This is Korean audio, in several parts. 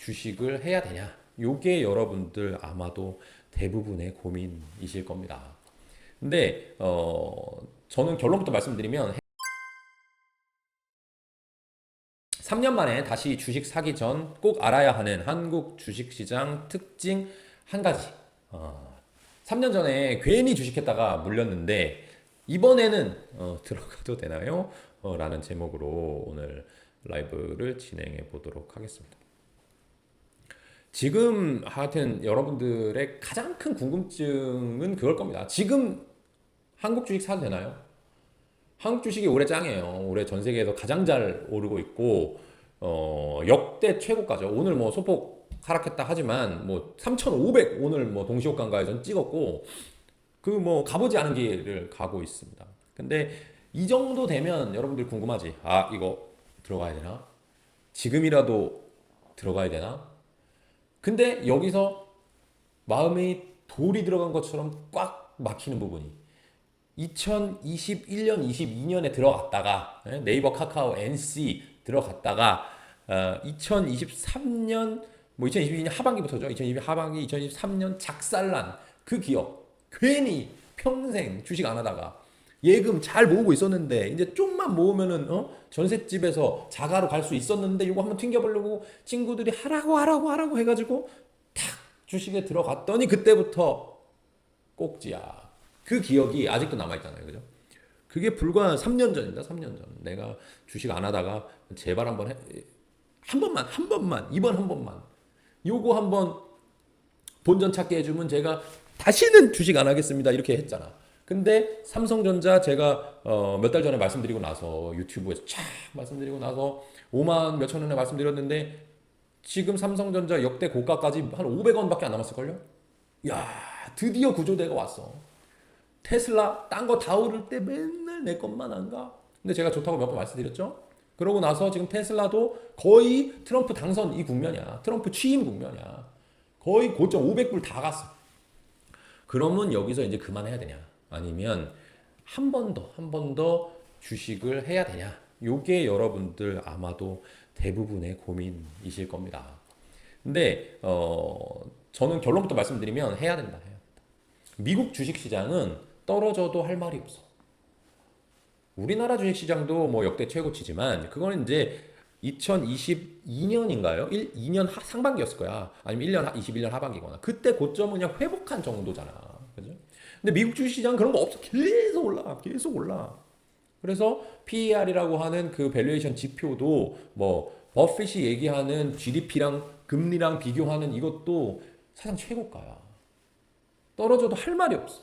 주식을 해야 되냐? 요게 여러분들 아마도 대부분의 고민이실 겁니다. 근데 어 저는 결론부터 말씀드리면 3년 만에 다시 주식 사기 전 꼭 알아야 하는 한국 주식시장 특징 한 가지. 어, 3년 전에 괜히 주식했다가 물렸는데 이번에는 어, 들어가도 되나요? 어, 라는 제목으로 오늘 라이브를 진행해 보도록 하겠습니다. 지금 하여튼 여러분들의 가장 큰 궁금증은 그걸 겁니다. 지금 한국 주식 사도 되나요? 한국 주식이 올해 짱이에요. 올해 전 세계에서 가장 잘 오르고 있고 어, 역대 최고가죠. 오늘 뭐 소폭 하락했다 하지만 뭐 3,500 오늘 뭐 동시호가가에선 찍었고 그 뭐 가보지 않은 길을 가고 있습니다. 근데 이 정도 되면 여러분들 궁금하지. 아 이거 들어가야 되나? 지금이라도 들어가야 되나? 근데 여기서 마음이 돌이 들어간 것처럼 꽉 막히는 부분이 2021년, 22년에 들어갔다가 예, 네이버, 카카오, NC 들어갔다가 어, 2023년 뭐 2022년 하반기부터죠. 2022년 하반기, 2023년 작살난 그 기업 괜히 평생 주식 안 하다가 예금 잘 모으고 있었는데 이제 좀만 모으면은 어? 전셋집에서 자가로 갈 수 있었는데 이거 한번 튕겨보려고 친구들이 하라고 하라고 하라고 해가지고 탁 주식에 들어갔더니 그때부터 꼭지야. 그 기억이 아직도 남아있잖아요. 그죠? 그게 불과 3년 전입니다. 3년 전. 내가 주식 안 하다가 제발 한번 해, 한 번만, 한 번만, 이번 한 번만. 요거 한번 본전 찾게 해주면 제가 다시는 주식 안 하겠습니다. 이렇게 했잖아. 근데 삼성전자 제가 어, 몇 달 전에 말씀드리고 나서 유튜브에서 쫙 말씀드리고 나서 5만 몇천 원에 말씀드렸는데 지금 삼성전자 역대 고가까지 한 500원밖에 안 남았을걸요? 야 드디어 구조대가 왔어. 테슬라 딴 거 다 오를 때 맨날 내 것만 안 가. 근데 제가 좋다고 몇 번 말씀드렸죠. 그러고 나서 지금 테슬라도 거의 트럼프 당선 이 국면이야. 트럼프 취임 국면이야. 거의 고점 500불 다 갔어. 그러면 여기서 이제 그만해야 되냐? 아니면 한 번 더, 한 번 더 주식을 해야 되냐? 요게 여러분들 아마도 대부분의 고민이실 겁니다. 근데 어 저는 결론부터 말씀드리면 해야 된다. 해야 된다. 미국 주식 시장은 떨어져도 할 말이 없어. 우리나라 주식 시장도 뭐 역대 최고치지만 그거는 이제 2022년인가요? 1, 2년 하, 상반기였을 거야. 아니면 1년 하, 21년 하반기거나. 그때 고점은 그냥 회복한 정도잖아. 근데 미국 주식 시장 그런 거 없어. 계속 올라. 계속 올라. 그래서 PER이라고 하는 그 밸류에이션 지표도 뭐 버핏이 얘기하는 GDP랑 금리랑 비교하는 이것도 사상 최고가야. 떨어져도 할 말이 없어.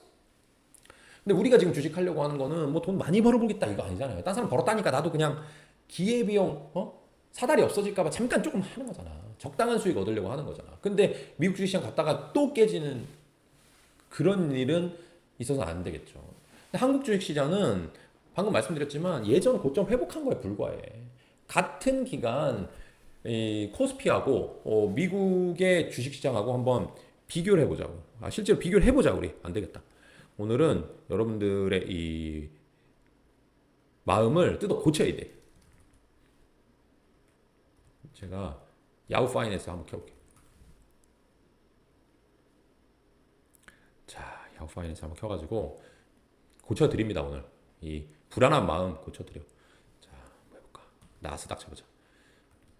근데 우리가 지금 주식하려고 하는 거는 뭐 돈 많이 벌어보겠다 이거 아니잖아요. 딴 사람 벌었다니까 나도 그냥 기회비용 어? 사다리 없어질까봐 잠깐 조금 하는 거잖아. 적당한 수익 얻으려고 하는 거잖아. 근데 미국 주식시장 갔다가 또 깨지는 그런 일은 있어서 안 되겠죠. 한국 주식 시장은 방금 말씀드렸지만 예전 고점 회복한 거에 불과해. 같은 기간 이 코스피하고 어, 미국의 주식 시장하고 한번 비교를 해보자고. 아, 실제로 비교를 해보자 우리 안 되겠다. 오늘은 여러분들의 이 마음을 뜯어 고쳐야 돼. 제가 야후 파이낸스 한번 켜볼게요. 자, 야후 파이낸스 한번 켜가지고 고쳐드립니다 오늘. 이 불안한 마음 고쳐드려. 자, 뭐 해볼까? 나스닥 쳐보자.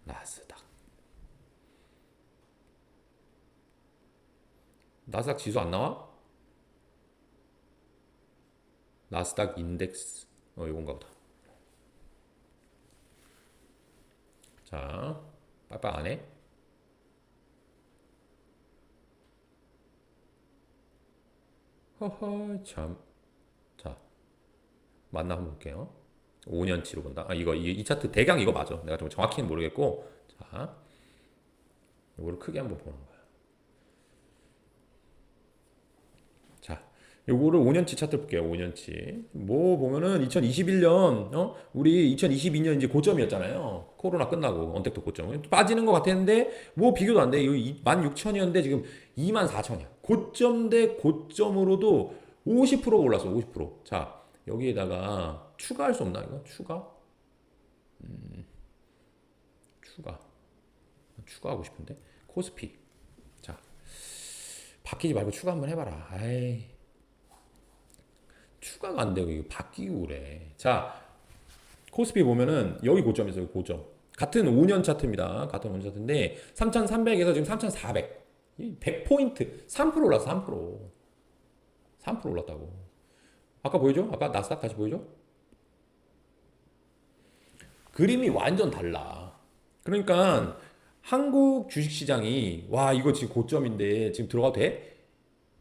나스닥. 나스닥 지수 안 나와? 나스닥 인덱스 어 이건가 보다. 자, 빨빨 안 해? 허허 참. 자, 맞나 한번 볼게요. 5년치로 본다. 아 이거 이, 이 차트 대강 이거 맞아. 내가 좀 정확히는 모르겠고, 자, 이거를 크게 한번 보는 거야. 자, 요거를 5년치 차트 볼게요. 5년치. 뭐 보면은 2021년 어? 우리 2022년 이제 고점이었잖아요. 코로나 끝나고 언택트 고점. 빠지는 것 같았는데 뭐 비교도 안 돼. 이거 16,000이었는데 지금 24,000이야. 고점 대 고점으로도 50%가 올랐어. 50%. 자, 여기에다가 추가할 수 없나 이거? 추가? 음, 추가. 추가하고 싶은데 코스피 자 바뀌지 말고 추가 한번 해봐라 아이 추가가 안 되고 이거 바뀌고 그래 자 코스피 보면은 여기 고점에서 여기 고점 같은 5년 차트입니다 같은 5년 차트인데 3,300에서 지금 3,400 100포인트 3% 올랐어 3% 3% 올랐다고 아까 보이죠? 아까 나스닥 다시 보이죠? 그림이 완전 달라. 그러니까 한국 주식시장이 와 이거 지금 고점인데 지금 들어가도 돼?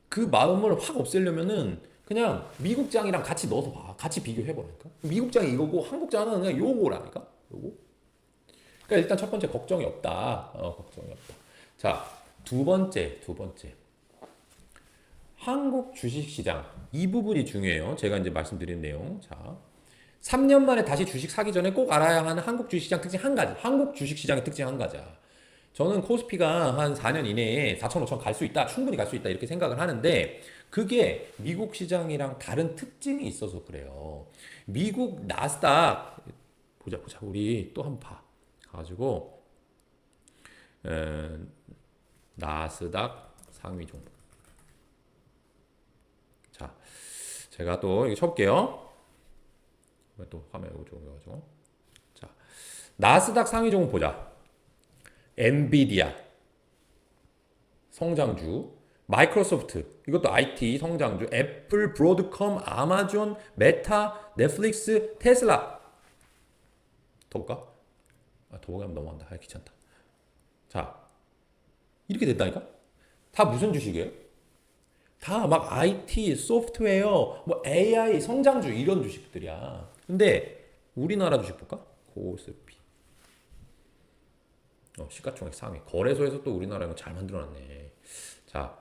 그 마음을 확 없애려면은 그냥 미국장이랑 같이 넣어서 봐. 같이 비교해 보라니까. 미국장이 이거고 한국장은 그냥 요거라니까. 요거. 그러니까 일단 첫 번째 걱정이 없다. 어, 걱정이 없다. 자, 두 번째, 두 번째. 한국 주식시장 이 부분이 중요해요. 제가 이제 말씀드린 내용. 자, 3년 만에 다시 주식 사기 전에 꼭 알아야 하는 한국 주식시장 특징 한 가지. 한국 주식시장의 특징 한 가지야. 저는 코스피가 한 4년 이내에 4천, 5천 갈 수 있다. 충분히 갈 수 있다. 이렇게 생각을 하는데 그게 미국 시장이랑 다른 특징이 있어서 그래요. 미국 나스닥 보자 보자. 우리 또 한번 봐. 가지고 에, 나스닥 상위 종목. 자, 제가 또 이거 쳐볼게요. 또 화면 이거 좀 해가지고 자 나스닥 상위 종목 보자. 엔비디아. 성장주. 마이크로소프트. 이것도 IT 성장주. 애플 브로드컴 아마존 메타 넷플릭스 테슬라. 더 볼까? 아, 더 보면 넘어간다. 아, 귀찮다. 자 이렇게 됐다니까 다 무슨 주식이에요? 다 막 IT, 소프트웨어, 뭐 AI, 성장주 이런 주식들이야. 근데 우리나라 주식 볼까? 코스피. 어, 시가총액 상위. 거래소에서 또 우리나라 잘 만들어놨네. 자,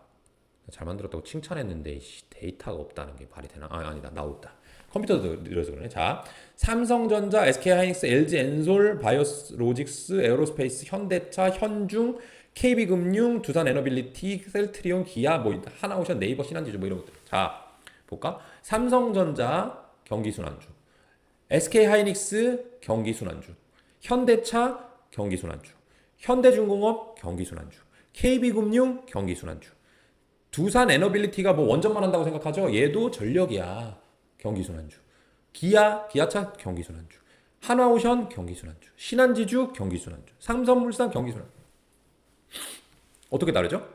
잘 만들었다고 칭찬했는데 씨, 데이터가 없다는 게 말이 되나? 아, 아니다. 나왔다. 컴퓨터도 느려서 그러네. 자, 삼성전자, SK하이닉스, LG 엔솔, 바이오로직스, 에어로스페이스, 현대차, 현중, KB금융, 두산에너빌리티, 셀트리온, 기아, 뭐 하나오션, 네이버, 신한지주 뭐 이런 것들. 자, 볼까? 삼성전자 경기순환주, SK하이닉스 경기순환주, 현대차 경기순환주, 현대중공업 경기순환주, KB금융 경기순환주, 두산 에너빌리티가 뭐 원전만 한다고 생각하죠? 얘도 전력이야. 경기순환주. 기아, 기아차 경기순환주. 한화오션 경기순환주. 신한지주 경기순환주. 삼성물산 경기순환주. 어떻게 다르죠?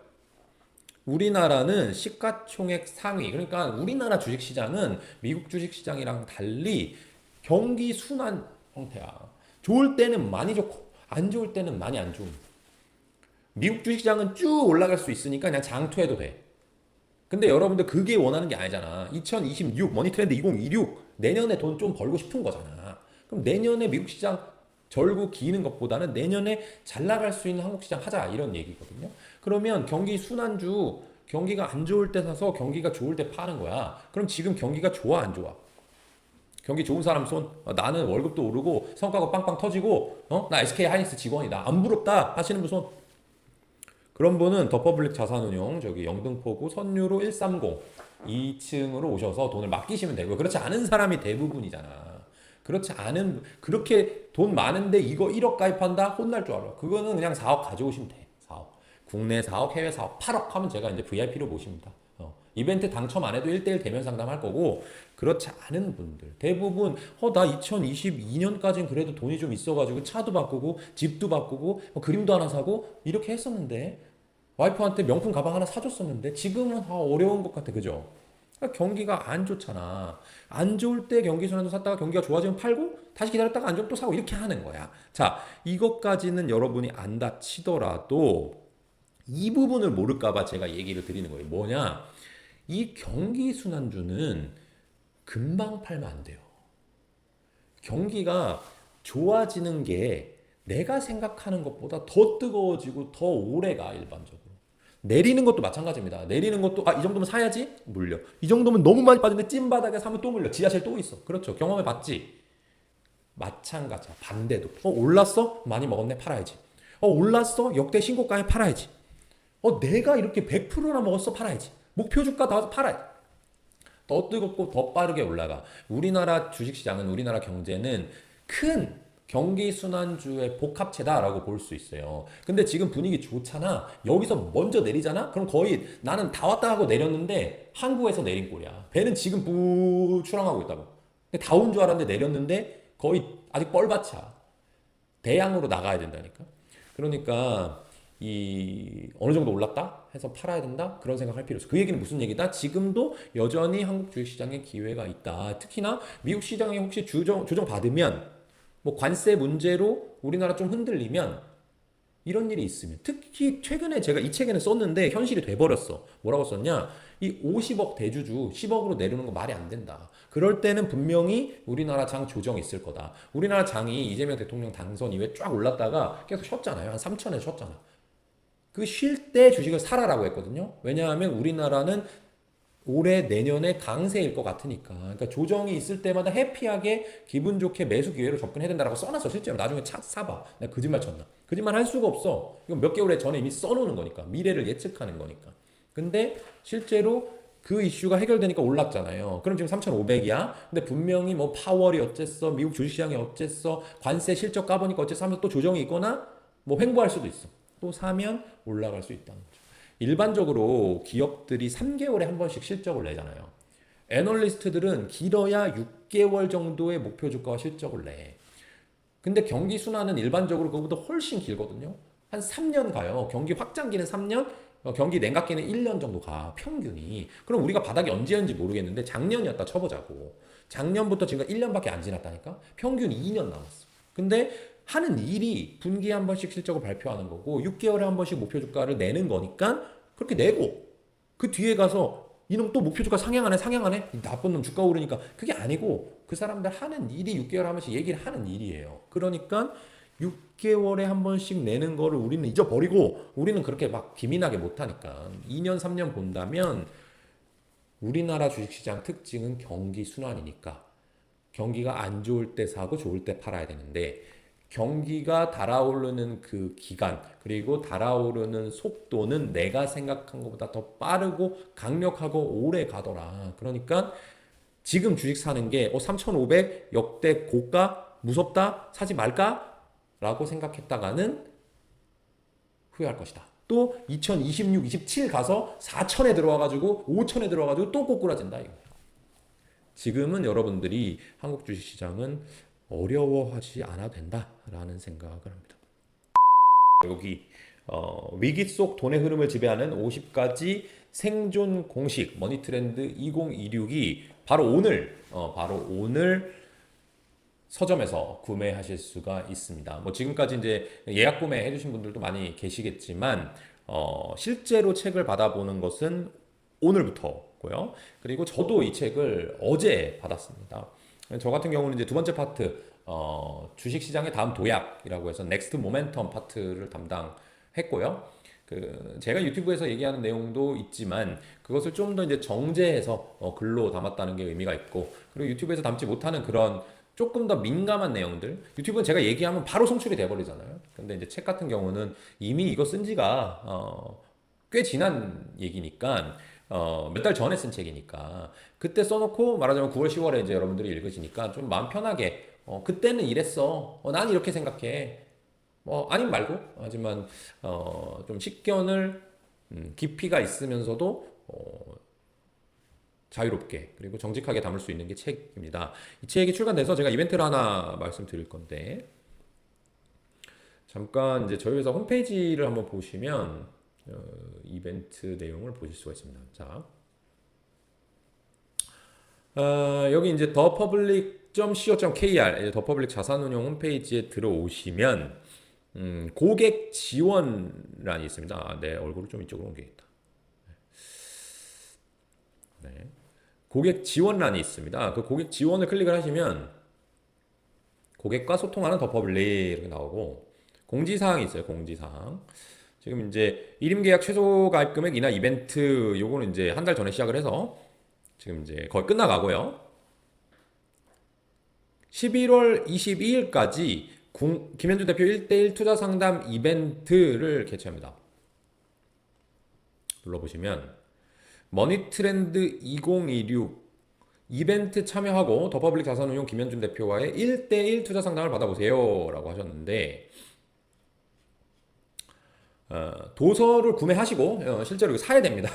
우리나라는 시가총액 상위, 그러니까 우리나라 주식시장은 미국 주식시장이랑 달리 경기 순환 형태야. 좋을 때는 많이 좋고, 안 좋을 때는 많이 안 좋은. 미국 주식시장은 쭉 올라갈 수 있으니까 그냥 장투해도 돼. 근데 여러분들 그게 원하는 게 아니잖아. 2026 머니트렌드 2026 내년에 돈 좀 벌고 싶은 거잖아. 그럼 내년에 미국 시장 절구 기는 것보다는 내년에 잘 나갈 수 있는 한국 시장 하자 이런 얘기거든요. 그러면 경기 순환주 경기가 안 좋을 때 사서 경기가 좋을 때 파는 거야. 그럼 지금 경기가 좋아 안 좋아? 경기 좋은 사람 손 어, 나는 월급도 오르고 성과가 빵빵 터지고 어? 나 SK 하이닉스 직원이다. 안 부럽다 하시는 분 손. 그런 분은 더 퍼블릭 자산운용 저기 영등포구 선유로 130 2층으로 오셔서 돈을 맡기시면 되고 그렇지 않은 사람이 대부분이잖아. 그렇지 않은 그렇게 돈 많은데 이거 1억 가입한다 혼날 줄 알아. 그거는 그냥 4억 가져오시면 돼. 4억. 국내 4억, 해외 4억, 8억 하면 제가 이제 VIP로 모십니다. 어. 이벤트 당첨 안 해도 1대1 대면 상담할 거고 그렇지 않은 분들 대부분 어 나 2022년까지는 그래도 돈이 좀 있어가지고 차도 바꾸고 집도 바꾸고 뭐 그림도 하나 사고 이렇게 했었는데 와이프한테 명품 가방 하나 사줬었는데 지금은 다 어려운 것 같아 그죠? 그러니까 경기가 안 좋잖아. 안 좋을 때 경기 순환도 샀다가 경기가 좋아지면 팔고 다시 기다렸다가 안 좋으면 또 사고 이렇게 하는 거야. 자, 이것까지는 여러분이 안 다 치더라도 이 부분을 모를까봐 제가 얘기를 드리는 거예요. 뭐냐? 이 경기 순환주는 금방 팔면 안 돼요. 경기가 좋아지는 게 내가 생각하는 것보다 더 뜨거워지고 더 오래 가 일반적으로. 내리는 것도 마찬가지입니다. 내리는 것도 아 이 정도면 사야지 물려. 이 정도면 너무 많이 빠졌는데 찐바닥에 사면 또 물려. 지하실 또 있어. 그렇죠. 경험해 봤지. 마찬가지야. 반대도. 어 올랐어? 많이 먹었네. 팔아야지. 어 올랐어? 역대 신고가에 팔아야지. 어 내가 이렇게 100%나 먹었어. 팔아야지. 목표 주가 다 팔아야지. 더 뜨겁고 더 빠르게 올라가. 우리나라 주식시장은 우리나라 경제는 큰 경기 순환주의 복합체다라고 볼 수 있어요. 근데 지금 분위기 좋잖아. 여기서 먼저 내리잖아. 그럼 거의 나는 다 왔다 하고 내렸는데 항구에서 내린 꼴이야. 배는 지금 부 출항하고 있다고. 근데 다 온 줄 알았는데 내렸는데 거의 아직 뻘밭이야. 대양으로 나가야 된다니까. 그러니까 이 어느 정도 올랐다 해서 팔아야 된다 그런 생각할 필요 없어. 그 얘기는 무슨 얘기다? 지금도 여전히 한국 주식시장에 기회가 있다. 특히나 미국 시장에 혹시 조정 조정 받으면 뭐 관세 문제로 우리나라 좀 흔들리면 이런 일이 있으면 특히 최근에 제가 이 책에는 썼는데 현실이 돼버렸어. 뭐라고 썼냐? 이 50억 대주주 10억으로 내리는 거 말이 안 된다. 그럴 때는 분명히 우리나라 장 조정이 있을 거다. 우리나라 장이 이재명 대통령 당선 이후에 쫙 올랐다가 계속 쉬었잖아요. 한 3천에 쉬었잖아. 그 쉴 때 주식을 사라라고 했거든요. 왜냐하면 우리나라는 올해 내년에 강세일 것 같으니까. 그러니까 조정이 있을 때마다 해피하게 기분 좋게 매수 기회로 접근해야 된다라고 써놨어. 실제로 나중에 차 사봐. 내가 거짓말 쳤나? 거짓말 할 수가 없어. 이건 몇 개월 전에 이미 써놓는 거니까. 미래를 예측하는 거니까. 근데 실제로 그 이슈가 해결되니까 올랐잖아요. 그럼 지금 3,500이야. 근데 분명히 뭐 파월이 어쨌어, 미국 주식시장이 어쨌어, 관세 실적 까보니까 어쨌어 하면서 또 조정이 있거나 뭐 횡보할 수도 있어. 또 사면 올라갈 수 있다는. 일반적으로 기업들이 3개월에 한 번씩 실적을 내잖아요. 애널리스트들은 길어야 6개월 정도의 목표 주가와 실적을 내. 근데 경기 순환은 일반적으로 그거보다 훨씬 길거든요. 한 3년 가요. 경기 확장기는 3년, 어, 경기 냉각기는 1년 정도 가. 평균이. 그럼 우리가 바닥이 언제였는지 모르겠는데 작년이었다 쳐보자고. 작년부터 지금 1년밖에 안 지났다니까? 평균 2년 남았어. 근데 하는 일이 분기에 한 번씩 실적을 발표하는 거고 6개월에 한 번씩 목표 주가를 내는 거니까 그렇게 내고 그 뒤에 가서 이놈 또 목표 주가 상향하네 상향하네. 이 나쁜 놈 주가 오르니까. 그게 아니고 그 사람들 하는 일이 6개월에 한 번씩 얘기를 하는 일이에요. 그러니까 6개월에 한 번씩 내는 거를 우리는 잊어버리고 우리는 그렇게 막 기민하게 못하니까. 2년 3년 본다면 우리나라 주식시장 특징은 경기 순환이니까. 경기가 안 좋을 때 사고 좋을 때 팔아야 되는데 경기가 달아오르는 그 기간 그리고 달아오르는 속도는 내가 생각한 것보다 더 빠르고 강력하고 오래 가더라. 그러니까 지금 주식 사는 게 어, 3,500 역대 고가 무섭다 사지 말까? 라고 생각했다가는 후회할 것이다. 또 2026, 27 가서 4천에 들어와가지고 5천에 들어와가지고 또 꼬꾸라진다 이거. 지금은 여러분들이 한국 주식시장은 어려워하지 않아도 된다라는 생각을 합니다. 여기 어, 위기 속 돈의 흐름을 지배하는 50가지 생존 공식 머니트렌드 2026이 바로 오늘 어, 바로 오늘 서점에서 구매하실 수가 있습니다. 뭐 지금까지 이제 예약 구매 해 주신 분들도 많이 계시겠지만 어, 실제로 책을 받아보는 것은 오늘부터고요. 그리고 저도 이 책을 어제 받았습니다. 저 같은 경우는 이제 두 번째 파트 어, 주식 시장의 다음 도약이라고 해서 넥스트 모멘텀 파트를 담당했고요. 그 제가 유튜브에서 얘기하는 내용도 있지만 그것을 좀 더 이제 정제해서 어, 글로 담았다는 게 의미가 있고 그리고 유튜브에서 담지 못하는 그런 조금 더 민감한 내용들 유튜브는 제가 얘기하면 바로 송출이 돼버리잖아요. 근데 이제 책 같은 경우는 이미 이거 쓴 지가 어, 꽤 지난 얘기니까 어, 몇 달 전에 쓴 책이니까 그때 써놓고 말하자면 9월 10월에 이제 여러분들이 읽으시니까 좀 마음 편하게 어, 그때는 이랬어 어, 난 이렇게 생각해 뭐 아님 말고 하지만 어, 좀 식견을 음, 깊이가 있으면서도 어, 자유롭게 그리고 정직하게 담을 수 있는 게 책입니다. 이 책이 출간돼서 제가 이벤트를 하나 말씀드릴 건데 잠깐 이제 저희 회사 홈페이지를 한번 보시면 어, 이벤트 내용을 보실 수가 있습니다. 자, 어, 여기 이제 더 퍼블릭.co.kr 더 퍼블릭 자산운용 홈페이지에 들어오시면 음, 고객 지원란이 있습니다. 아, 내 얼굴을 좀 이쪽으로 옮기겠다. 네. 고객 지원란이 있습니다. 그 고객 지원을 클릭을 하시면 고객과 소통하는 더 퍼블릭 이렇게 나오고 공지사항이 있어요. 공지사항. 지금 이제 1임 계약 최소 가입 금액 이나 이벤트 요거는 이제 한 달 전에 시작을 해서 지금 이제 거의 끝나가고요. 11월 22일까지 김현주 대표 1대1 투자 상담 이벤트를 개최합니다. 눌러보시면 머니 트렌드 2026 이벤트 참여하고 더퍼블릭 자산운용 김현준 대표와의 1대1 투자 상담을 받아보세요. 라고 하셨는데, 어, 도서를 구매하시고, 어, 실제로 사야 됩니다.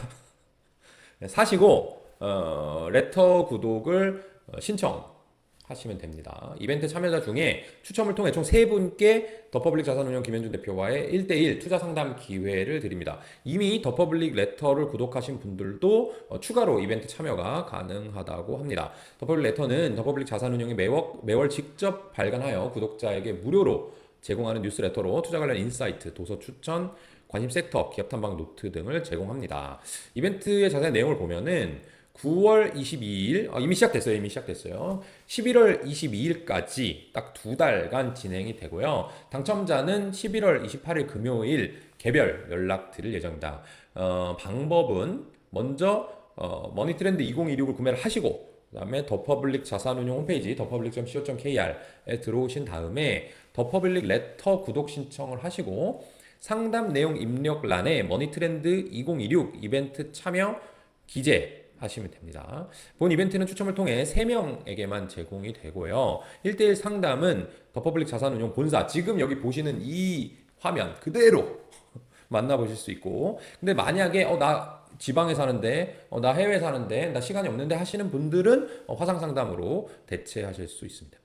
네, 사시고, 어, 레터 구독을 어, 신청하시면 됩니다. 이벤트 참여자 중에 추첨을 통해 총 3분께 더퍼블릭 자산운용 김현준 대표와의 1대1 투자 상담 기회를 드립니다. 이미 더퍼블릭 레터를 구독하신 분들도 어, 추가로 이벤트 참여가 가능하다고 합니다. 더퍼블릭 레터는 더퍼블릭 자산운용이 매월, 매월 직접 발간하여 구독자에게 무료로 제공하는 뉴스레터로 투자 관련 인사이트, 도서 추천, 관심 섹터, 기업 탐방 노트 등을 제공합니다. 이벤트의 자세한 내용을 보면은 9월 22일 어, 이미 시작됐어요. 이미 시작됐어요. 11월 22일까지 딱 두 달간 진행이 되고요. 당첨자는 11월 28일 금요일 개별 연락 드릴 예정이다. 어, 방법은 먼저 어, 머니트렌드 2016을 구매를 하시고 그다음에 더퍼블릭 자산운용 홈페이지 더퍼블릭.co.kr에 들어오신 다음에 더퍼블릭 레터 구독 신청을 하시고 상담 내용 입력란에 머니트렌드 2016 이벤트 참여 기재 하시면 됩니다. 본 이벤트는 추첨을 통해 3명에게만 제공이 되고요. 1대1 상담은 더퍼블릭 자산운용 본사 지금 여기 보시는 이 화면 그대로 만나보실 수 있고 근데 만약에 어, 나 지방에 사는데 어, 나 해외 사는데 나 시간이 없는데 하시는 분들은 어, 화상 상담으로 대체하실 수 있습니다.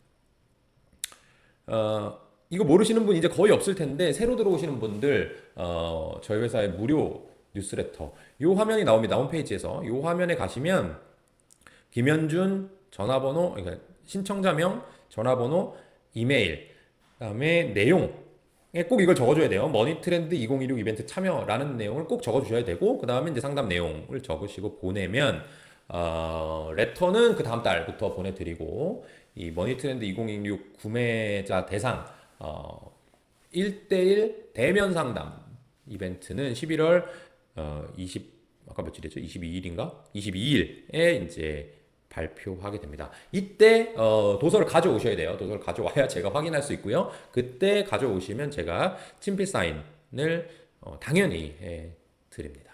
어, 이거 모르시는 분 이제 거의 없을 텐데 새로 들어오시는 분들 어, 저희 회사의 무료 뉴스레터. 요 화면이 나옵니다. 홈페이지에서. 요 화면에 가시면 김현준 전화번호 그러니까 신청자명 전화번호 이메일 그다음에 내용 꼭 이걸 적어줘야 돼요. 머니 트렌드 2016 이벤트 참여라는 내용을 꼭 적어주셔야 되고 그 다음에 이제 상담 내용을 적으시고 보내면 어, 레터는 그 다음 달부터 보내드리고 이 머니 트렌드 2016 구매자 대상 어, 1대1 대면 상담 이벤트는 11월 어, 20 아까 며칠이죠? 22일인가? 22일에 이제 발표하게 됩니다. 이때 어, 도서를 가져오셔야 돼요. 도서를 가져와야 제가 확인할 수 있고요. 그때 가져오시면 제가 친필 사인을 어, 당연히 해 드립니다.